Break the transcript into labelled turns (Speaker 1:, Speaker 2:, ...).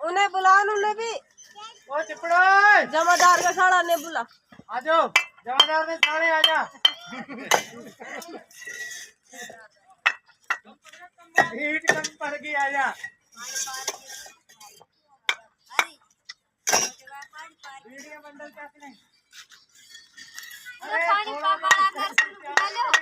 Speaker 1: उन्हें बुला उन्हें भी।
Speaker 2: ओ
Speaker 1: जमादार का साड़ा ने बुला।
Speaker 2: आ जाओ। जमादार ने साड़े आ जा। हीट कम पड़ गई आ जा।